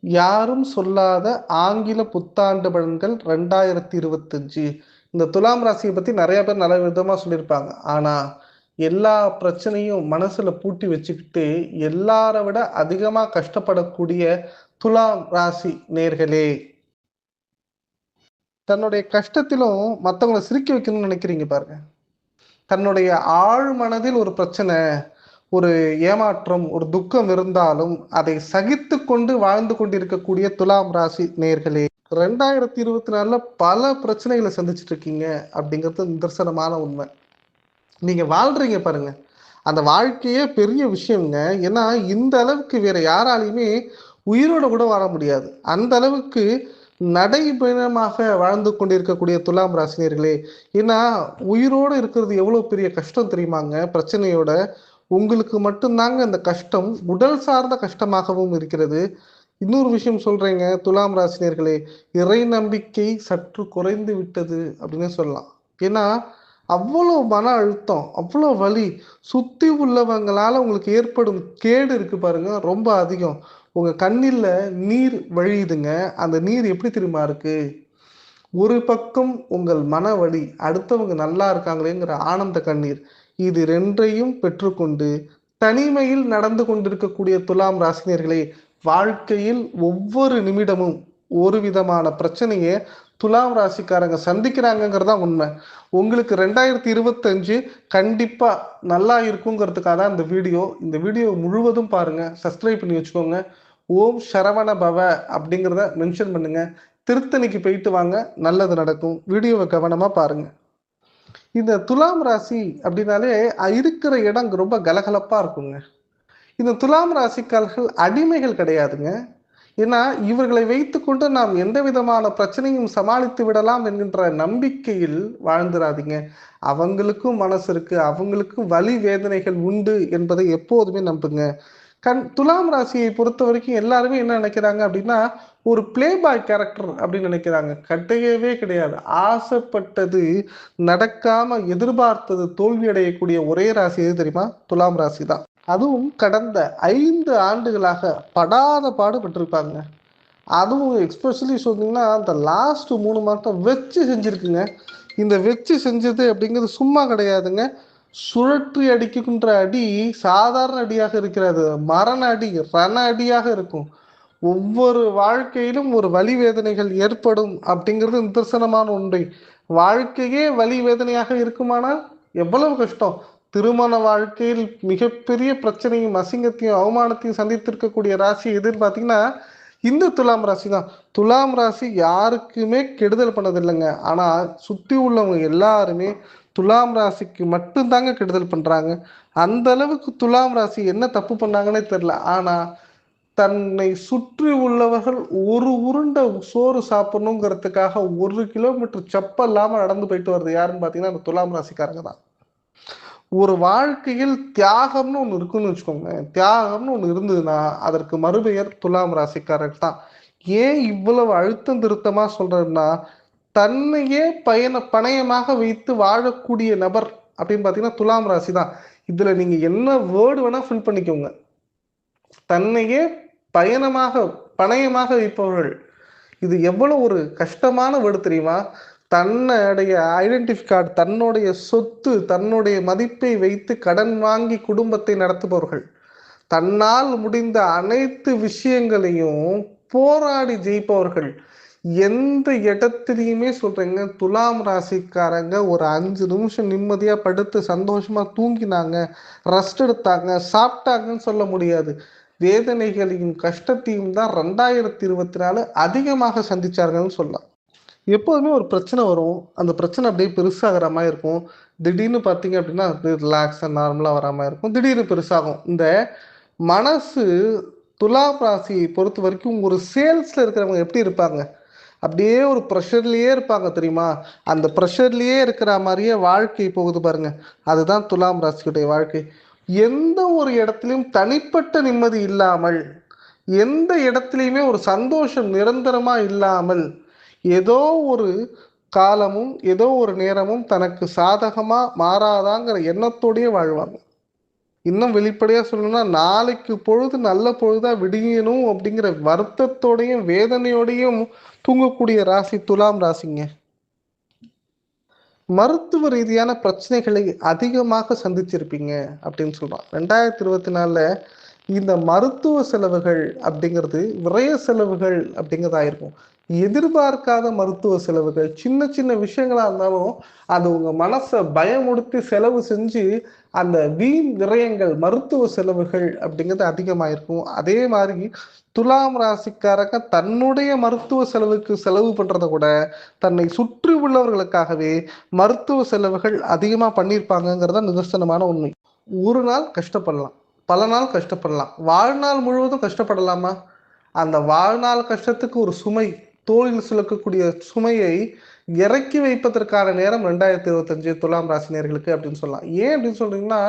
யாரும் சொல்லாத ஆங்கில புத்தாண்டு பலன்கள் ரெண்டாயிரத்தி இருபத்தஞ்சு. இந்த துலாம் ராசியை பத்தி நிறைய பேர் நல்ல விதமா சொல்லியிருப்பாங்க. ஆனா எல்லா பிரச்சனையும் மனசுல பூட்டி வச்சுக்கிட்டு எல்லார விட அதிகமா கஷ்டப்படக்கூடிய துலாம் ராசி நேர்களே. தன்னுடைய கஷ்டத்திலும் மற்றவங்களை சிரிக்க வைக்கணும்னு நினைக்கிறீங்க பாருங்க. தன்னுடைய ஆழ் மனதில் ஒரு பிரச்சனை. ஒரு ஏமாற்றம் ஒரு துக்கம் இருந்தாலும் அதை சகித்து கொண்டு வாழ்ந்து கொண்டிருக்கக்கூடிய துலாம் ராசி நேர்களே ரெண்டாயிரத்தி இருபத்தி நாலுல பல பிரச்சனைகளை சந்திச்சுட்டு இருக்கீங்க அப்படிங்கிறது நிதர்சனமான உண்மை. நீங்க வாழ்றீங்க பாருங்க. அந்த வாழ்க்கையே பெரிய விஷயங்க. ஏன்னா இந்த அளவுக்கு வேற யாராலையுமே உயிரோட கூட வாழ முடியாது. அந்த அளவுக்கு நடைபயணமாக வாழ்ந்து கொண்டிருக்கக்கூடிய துலாம் ராசினியர்களே ஏன்னா உயிரோடு இருக்கிறது எவ்வளோ பெரிய கஷ்டம் தெரியுமாங்க? பிரச்சனையோட உங்களுக்கு மட்டும்தாங்க இந்த கஷ்டம். உடல் சார்ந்த கஷ்டமாகவும் இருக்கிறது. இன்னொரு விஷயம் சொல்றேங்க. துலாம் ராசினியர்களே இறை நம்பிக்கை சற்று குறைந்து விட்டது அப்படின்னு சொல்லலாம். ஏன்னா அவ்வளோ மன அழுத்தம் அவ்வளோ வலி சுத்தி உள்ளவங்களால உங்களுக்கு ஏற்படும் கேடு இருக்கு பாருங்க. ரொம்ப அதிகம். உங்க கண்ணில் நீர் வழியுதுங்க. அந்த நீர் எப்படி தெரியுமா இருக்கு? ஒரு பக்கம் உங்கள் மன வலி அடுத்தவங்க நல்லா இருக்காங்களேங்கிற ஆனந்த கண்ணீர். இது ரெண்டையும் பெற்றுக்கொண்டு தனிமையில் நடந்து கொண்டிருக்கக்கூடிய துலாம் ராசினியர்களே வாழ்க்கையில் ஒவ்வொரு நிமிடமும் ஒரு விதமான பிரச்சனையை துலாம் ராசிக்காரங்க சந்திக்கிறாங்கிறதா உண்மை. உங்களுக்கு ரெண்டாயிரத்தி இருபத்தஞ்சு கண்டிப்பா நல்லா இருக்குங்கிறதுக்காக தான் இந்த வீடியோ. இந்த வீடியோ முழுவதும் பாருங்க. சப்ஸ்கிரைப் பண்ணி வச்சுக்கோங்க. ஓம் சரவண பவ அப்படிங்கிறத மென்ஷன் பண்ணுங்க. திருத்தணிக்கு போயிட்டு வாங்க. நல்லது நடக்கும். வீடியோவை கவனமா பாருங்க. இந்த துலாம் ராசி அப்படின்னாலே இருக்கிற இடம் ரொம்ப கலகலப்பா இருக்குங்க. இந்த துலாம் ராசிக்காரர்கள் அடிமைகள் கிடையாதுங்க. ஏன்னா இவர்களை வைத்துக்கொண்டு நாம் எந்த விதமான பிரச்சனையும் சமாளித்து விடலாம் என்கின்ற நம்பிக்கையில் வாழ்ந்துடாதீங்க அவங்களுக்கும் மனசு இருக்கு அவங்களுக்கும் வலி வேதனைகள் உண்டு என்பதை எப்போதுமே நம்புங்க. கண் துலாம் ராசியை பொறுத்த வரைக்கும் எல்லாருமே என்ன நினைக்கிறாங்க அப்படின்னா ஒரு பிளே பாய் கேரக்டர் அப்படின்னு நினைக்கிறாங்க. கட்டையவே கிடையாது. ஆசைப்பட்டது நடக்காம எதிர்பார்த்தது தோல்வி அடையக்கூடிய ஒரே ராசி எது தெரியுமா? துலாம் ராசி தான் அதுவும் கடந்த ஐந்து ஆண்டுகளாக படாத பாடுபட்டிருப்பாங்க. அதுவும் எக்ஸ்பெஷலி சொன்னீங்கன்னா அந்த லாஸ்ட் மூணு மாதம் வச்சு செஞ்சுருக்குங்க. இந்த வச்சு செஞ்சது அப்படிங்கிறது சும்மா கிடையாதுங்க. சுழற்றி அடிக்கின்ற அடி சாதாரண அடியாக இருக்கிறது. மரண அடி ரண அடியாக இருக்கும். ஒவ்வொரு வாழ்க்கையிலும் ஒரு வலி வேதனைகள் ஏற்படும் அப்படிங்கிறது நிதர்சனமான ஒன்றை. வாழ்க்கையே வலி வேதனையாக இருக்குமானால் எவ்வளவு கஷ்டம். திருமண வாழ்க்கையில் மிகப்பெரிய பிரச்சனையும் அசிங்கத்தையும் அவமானத்தையும் சந்தித்திருக்கக்கூடிய ராசி எதுன்னு பார்த்தீங்கன்னா இந்த துலாம் ராசி தான் துலாம் ராசி யாருக்குமே கெடுதல் பண்ணதில்லைங்க. ஆனால் சுற்றி உள்ளவங்க எல்லாருமே துலாம் ராசிக்கு மட்டும்தாங்க கெடுதல் பண்ணுறாங்க அந்த அளவுக்கு துலாம் ராசி என்ன தப்பு பண்ணாங்கன்னே தெரில ஆனால் தன்னை சுற்றி உள்ளவர்கள் ஒரு உருண்டை சோறு சாப்பிடணுங்கிறதுக்காக ஒரு கிலோமீட்டர் செப்பல் இல்லாமல் நடந்து போயிட்டு வருது யாருன்னு பார்த்தீங்கன்னா அந்த துலாம் ராசிக்காரங்க தான். ஒரு வாழ்க்கையில் தியாகம்னு ஒன்று இருக்குன்னு வச்சுக்கோங்க தியாகம்னு ஒன்று இருந்ததுன்னா அதற்கு மறுபெயர் துலாம் ராசிக்காரர்கள் தான். ஏன் இவ்வளவு அழுத்தம் திருத்தமாக சொல்றேன்னா தன்னையே பயண பணயமாக வைத்து வாழக்கூடிய நபர் அப்படின்னு பார்த்தீங்கன்னா துலாம் ராசி தான். இதில் நீங்கள் என்ன வேர்டு வேணால் ஃபில் பண்ணிக்கோங்க. தன்னையே பயணமாக பணயமாக வைப்பவர்கள் இது எவ்வளவு ஒரு கஷ்டமான வேர்டு தெரியுமா? தன்னுடைய ஐடென்டிஃபி கார்டு தன்னுடைய சொத்து தன்னுடைய மதிப்பை வைத்து கடன் வாங்கி குடும்பத்தை நடத்துபவர்கள். தன்னால் முடிந்த அனைத்து விஷயங்களையும் போராடி ஜெயிப்பவர்கள். எந்த இடத்துலையுமே சொல்றேங்க துலாம் ராசிக்காரங்க ஒரு அஞ்சு நிமிஷம் நிம்மதியா படுத்து சந்தோஷமா தூங்கினாங்க ரெஸ்ட் எடுத்தாங்க சாப்பிட்டாங்கன்னு சொல்ல முடியாது. வேதனைகளையும் கஷ்டத்தையும் தான் ரெண்டாயிரத்தி இருபத்தி நாலு அதிகமாக சந்திச்சார்கள்னு சொல்லலாம். எப்போதுமே ஒரு பிரச்சனை வரும். அந்த பிரச்சனை அப்படியே பெருசாகிற மாதிரி இருக்கும். திடீர்னு பார்த்தீங்க அப்படின்னா அப்படியே ரிலாக்ஸாக நார்மலாக வர மாதிரி இருக்கும். திடீர்னு பெருசாகும். இந்த மனசு துலாம் ராசியை பொறுத்த வரைக்கும் ஒரு சேல்ஸில் இருக்கிறவங்க எப்படி இருப்பாங்க? அப்படியே ஒரு ப்ரெஷர்லேயே இருப்பாங்க தெரியுமா? அந்த ப்ரெஷர்லேயே இருக்கிற மாதிரியே வாழ்க்கை போகுது பாருங்க. அதுதான் துலாம் ராசியுடைய வாழ்க்கை. எந்த ஒரு இடத்துலையும் தனிப்பட்ட நிம்மதி இல்லாமல் எந்த இடத்துலையுமே ஒரு சந்தோஷம் நிரந்தரமா இல்லாமல் ஏதோ ஒரு காலமும் ஏதோ ஒரு நேரமும் தனக்கு சாதகமா மாறாதாங்கிற எண்ணத்தோடையே வாழ்வாங்க. இன்னும் வெளிப்படையா சொல்லணும்னா நாளைக்கு பொழுது நல்ல பொழுதா விடியணும் அப்படிங்கிற வருத்தத்தோடையும் வேதனையோடையும் தூங்கக்கூடிய ராசி துலாம் ராசிங்க. மருத்துவ ரீதியான பிரச்சனைகளை அதிகமாக சந்திச்சிருப்பீங்க அப்படின்னு சொல்றான். ரெண்டாயிரத்தி இருபத்தி நாலுல இந்த மருத்துவ செலவுகள் அப்படிங்கிறது விரய செலவுகள் அப்படிங்கிறதா இருக்கும் எதிர்பார்க்காத மருத்துவ செலவுகள் சின்ன சின்ன விஷயங்களா இருந்தாலும் அது உங்க மனசை பயமுடுத்தி செலவு செஞ்சு அந்த வீண் விரயங்கள் மருத்துவ செலவுகள் அப்படிங்கிறது அதிகமாயிருக்கும். அதே மாதிரி துலாம் ராசிக்காரங்க தன்னுடைய மருத்துவ செலவுக்கு செலவு பண்றத கூட தன்னை சுற்றி உள்ளவர்களுக்காகவே மருத்துவ செலவுகள் அதிகமா பண்ணியிருப்பாங்கிறத நிதர்சனமான உண்மை. ஒரு நாள் கஷ்டப்படலாம் பல நாள் கஷ்டப்படலாம். வாழ்நாள் முழுவதும் கஷ்டப்படலாமா? அந்த வாழ்நாள் கஷ்டத்துக்கு ஒரு சுமை தோளில் சுழக்கக்கூடிய சுமையை இறக்கி வைப்பதற்கான நேரம் ரெண்டாயிரத்தி இருபத்தஞ்சு துலாம் ராசினியர்களுக்கு அப்படின்னு சொல்லலாம். ஏன் அப்படின்னு சொல்றீங்கன்னா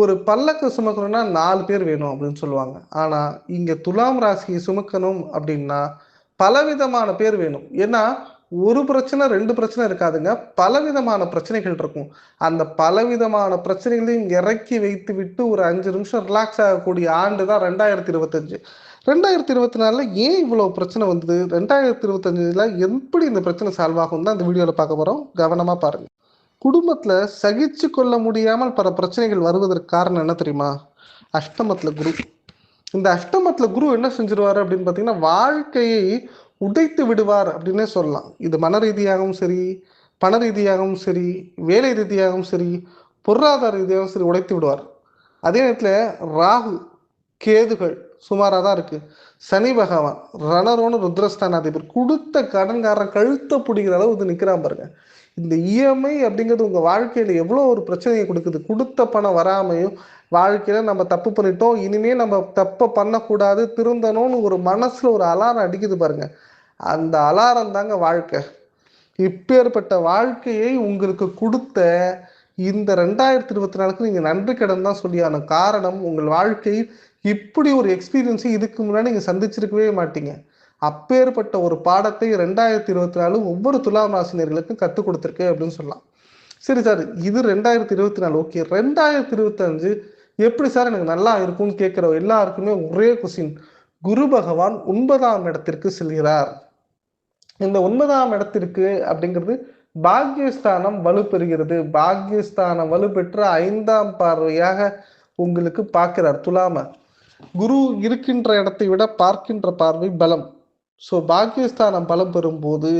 ஒரு பல்லக்கு சுமக்கணும்னா நாலு பேர் வேணும் அப்படின்னு சொல்லுவாங்க. ஆனா இங்க துலாம் ராசியை சுமக்கணும் அப்படின்னா பலவிதமான பேர் வேணும். ஏன்னா ஒரு பிரச்சனை ரெண்டு பிரச்சனை இருக்காதுங்க. பலவிதமான பிரச்சனைகள் இருக்கும். அந்த பலவிதமான பிரச்சனைகளையும் இறக்கி வைத்து விட்டு ஒரு அஞ்சு நிமிஷம் ரிலாக்ஸ் ஆகக்கூடிய ஆண்டு தான் ரெண்டாயிரத்தி இருபத்தஞ்சு. ரெண்டாயிரத்தி இருபத்தி நாலில் ஏன் இவ்வளோ பிரச்சனை வந்தது? ரெண்டாயிரத்தி இருபத்தஞ்சில் எப்படி இந்த பிரச்சனை சால்வ் ஆகும் தான் இந்த வீடியோவில் பார்க்க போகிறோம் கவனமாக பாருங்கள் குடும்பத்தில் சகிச்சு கொள்ள முடியாமல் பல பிரச்சனைகள் வருவதற்கு காரணம் என்ன தெரியுமா? அஷ்டமத்தில் குரு. இந்த அஷ்டமத்தில் குரு என்ன செஞ்சிருவார் அப்படின்னு பார்த்தீங்கன்னா வாழ்க்கையை உடைத்து விடுவார் அப்படின்னே சொல்லலாம். இது மன ரீதியாகவும் சரி பண ரீதியாகவும் சரி வேலை ரீதியாகவும் சரி பொருளாதார ரீதியாகவும் சரி உடைத்து விடுவார். அதே நேரத்தில் ராகு கேதுகள் சுமாராக தான் இருக்குது சனி பகவான் ரணரோன்னு ருத்ரஸ்தான அதிபர் கொடுத்த கடன்காரன் கழுத்த பிடிக்கிற அளவு இது நிற்கிறான் பாருங்க. இந்த இஎம்ஐ அப்படிங்கிறது உங்கள் வாழ்க்கையில் எவ்வளோ ஒரு பிரச்சனையை கொடுக்குது? கொடுத்த பணம் வராமையும் வாழ்க்கையில் நம்ம தப்பு பண்ணிட்டோம் இனிமே நம்ம தப்பை பண்ணக்கூடாது திருந்தணும்னு ஒரு மனசில் ஒரு அலாரம் அடிக்குது பாருங்க. அந்த அலாரம் தாங்க வாழ்க்கை. இப்பேற்பட்ட வாழ்க்கையை உங்களுக்கு கொடுத்த இந்த ரெண்டாயிரத்தி இருபத்தி நாலுக்கு நீங்கள் நன்றி கடன் தான் சொல்லியான காரணம் உங்கள் வாழ்க்கையில் இப்படி ஒரு எக்ஸ்பீரியன்ஸை இதுக்கு முன்னாடி நீங்க சந்திச்சிருக்கவே மாட்டீங்க. அப்பேற்பட்ட ஒரு பாடத்தை ரெண்டாயிரத்தி இருபத்தி நாலு ஒவ்வொரு துலாம் ராசினியர்களுக்கும் கற்றுக் கொடுத்துருக்கு அப்படின்னு சொல்லலாம். சரி சார் இது ரெண்டாயிரத்தி இருபத்தி நாலு ஓகே ரெண்டாயிரத்தி இருபத்தஞ்சு எப்படி சார் எனக்கு நல்லா இருக்கும்னு கேட்குற எல்லாருக்குமே ஒரே கொஸ்டின் குரு பகவான் ஒன்பதாம் இடத்திற்கு செல்கிறார். இந்த ஒன்பதாம் இடத்திற்கு அப்படிங்கிறது பாக்யஸ்தானம் வலுப்பெறுகிறது. பாக்யஸ்தானம் வலுப்பெற்ற ஐந்தாம் பார்வையாக உங்களுக்கு பார்க்கிறார் துலாம குரு இருக்கின்ற இடத்தை விட பார்க்கின்ற பார்வை பலம். ஸோ பாக்கியஸ்தானம் பலம் பெறும்போது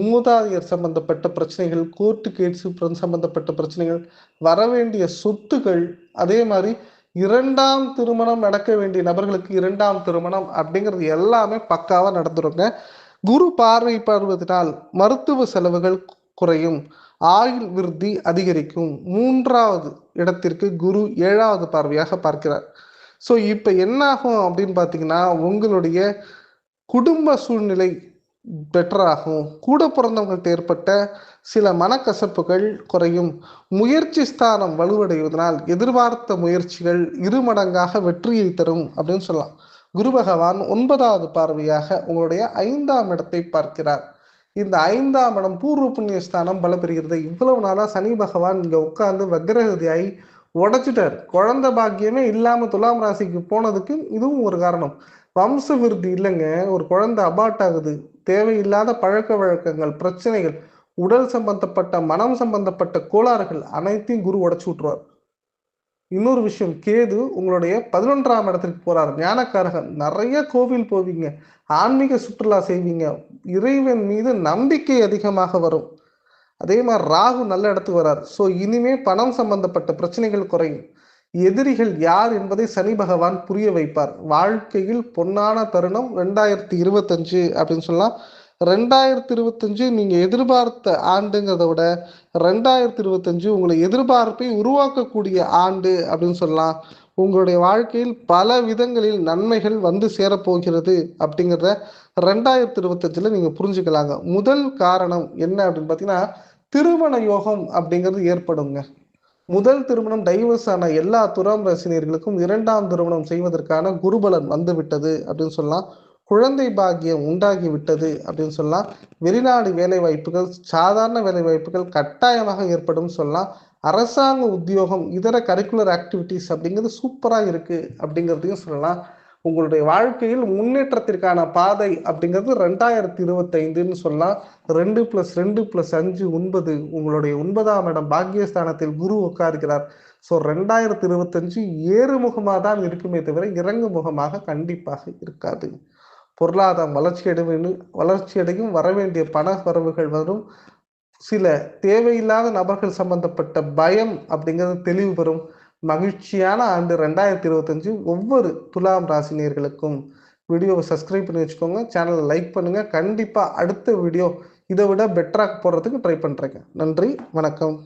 மூதாதையர் சம்பந்தப்பட்ட பிரச்சனைகள் கோர்ட்டு கேட்ஸு சம்பந்தப்பட்ட பிரச்சனைகள் வரவேண்டிய சொத்துகள் அதே மாதிரி இரண்டாம் திருமணம் நடக்க வேண்டிய நபர்களுக்கு இரண்டாம் திருமணம் அப்படிங்கிறது எல்லாமே பக்காவா நடந்துருங்க. குரு பார்வை பார்வதனால் மருத்துவ செலவுகள் குறையும் ஆயுள் விருத்தி அதிகரிக்கும். மூன்றாவது இடத்திற்கு குரு ஏழாவது பார்வையாக பார்க்கிறார். ஸோ இப்போ என்ன ஆகும் அப்படின்னு பார்த்தீங்கன்னா உங்களுடைய குடும்ப சூழ்நிலை பெட்டராகும். கூட பிறந்தவங்கள்ட்ட ஏற்பட்ட சில மனக்கசப்புகள் குறையும். முயற்சி ஸ்தானம் வலுவடைவதனால் எதிர்பார்த்த முயற்சிகள் இருமடங்காக வெற்றியை தரும் அப்படின்னு சொல்லலாம். குரு பகவான் ஒன்பதாவது பார்வையாக உங்களுடைய ஐந்தாம் இடத்தை பார்க்கிறார். இந்த ஐந்தாம் இடம் பூர்வ புண்ணிய ஸ்தானம் பலப்பெறுகிறது இவ்வளவு நாளாக சனி பகவான் இங்கே உட்கார்ந்து வக்ரகதியாய் உடைச்சிட்டார். குழந்தை பாக்கியமே இல்லாம துலாம் ராசிக்கு போனதுக்கு இதுவும் ஒரு காரணம். வம்ச விருத்தி இல்லைங்க. ஒரு குழந்தை அபாட் ஆகுது. தேவையில்லாத பழக்க வழக்கங்கள் பிரச்சனைகள் உடல் சம்பந்தப்பட்ட மனம் சம்பந்தப்பட்ட கோளாறுகள் அனைத்தையும் குரு உடைச்சு விட்டுருவார். இன்னொரு விஷயம் கேது உங்களுடைய பதினொன்றாம் இடத்திற்கு போறார். ஞானக்காரகன் நிறைய கோவில் போவீங்க. ஆன்மீக சுற்றுலா செய்வீங்க. இறைவன் மீது நம்பிக்கை அதிகமாக வரும். அதே மாதிரி ராகு நல்ல இடத்துக்கு வரார். ஸோ இனிமே பணம் சம்பந்தப்பட்ட பிரச்சனைகள் குறையும். எதிரிகள் யார் என்பதை சனி பகவான் புரிய வைப்பார். வாழ்க்கையில் பொன்னான தருணம் ரெண்டாயிரத்தி இருபத்தஞ்சு அப்படின்னு சொல்லலாம். ரெண்டாயிரத்தி இருபத்தஞ்சு நீங்க எதிர்பார்த்த ஆண்டுங்கிறத விட ரெண்டாயிரத்தி இருபத்தஞ்சு உங்களை எதிர்பார்ப்பை உருவாக்கக்கூடிய ஆண்டு அப்படின்னு சொல்லலாம். உங்களுடைய வாழ்க்கையில் பல விதங்களில் நன்மைகள் வந்து சேரப்போகிறது அப்படிங்கிறத ரெண்டாயிரத்தி இருபத்தஞ்சுல நீங்க புரிஞ்சுக்கலாங்க. முதல் காரணம் என்ன அப்படின்னு பார்த்தீங்கன்னா திருமண யோகம் அப்படிங்கிறது ஏற்படுங்க. முதல் திருமணம் டைவர்ஸ் ஆன எல்லா துறாம் ரசினியர்களுக்கும் இரண்டாம் திருமணம் செய்வதற்கான குருபலன் வந்து விட்டது அப்படின்னு சொல்லலாம். குழந்தை பாக்கியம் உண்டாகி விட்டது அப்படின்னு சொல்லலாம். வெளிநாடு வேலை வாய்ப்புகள் சாதாரண வேலை வாய்ப்புகள் கட்டாயமாக ஏற்படும் சொல்லலாம். அரசாங்க உத்தியோகம் இதர கரிக்குலர் ஆக்டிவிட்டீஸ் அப்படிங்கிறது சூப்பராக இருக்குது அப்படிங்கிறதையும் சொல்லலாம். உங்களுடைய வாழ்க்கையில் முன்னேற்றத்திற்கான பாதை அப்படிங்கிறது ரெண்டாயிரத்தி இருபத்தைந்துன்னு சொல்லலாம். ரெண்டு பிளஸ் ரெண்டு பிளஸ் அஞ்சு ஒன்பது உங்களுடைய ஒன்பதாம் இடம் பாக்கியஸ்தானத்தில் குரு உட்காருகிறார். ஸோ ரெண்டாயிரத்தி இருபத்தஞ்சு ஏறுமுகமாக தான் இருக்குமே தவிர இறங்கு முகமாக கண்டிப்பாக இருக்காது. பொருளாதாரம் வளர்ச்சி அடைவேன் வளர்ச்சி அடையும் வரவேண்டிய பண வரவுகள் வரும். சில தேவையில்லாத நபர்கள் சம்பந்தப்பட்ட பயம் அப்படிங்கிறது தெளிவு பெறும். மகிழ்ச்சியான ஆண்டு ரெண்டாயிரத்தி இருபத்தஞ்சு ஒவ்வொரு துலாம் ராசினியர்களுக்கும் வீடியோவை சப்ஸ்கிரைப் பண்ணி வச்சுக்கோங்க. சேனலை லைக் பண்ணுங்க. கண்டிப்பாக அடுத்த வீடியோ இதை விட பெட்டராக போடுறதுக்கு ட்ரை பண்ணுறேங்க நன்றி. வணக்கம்.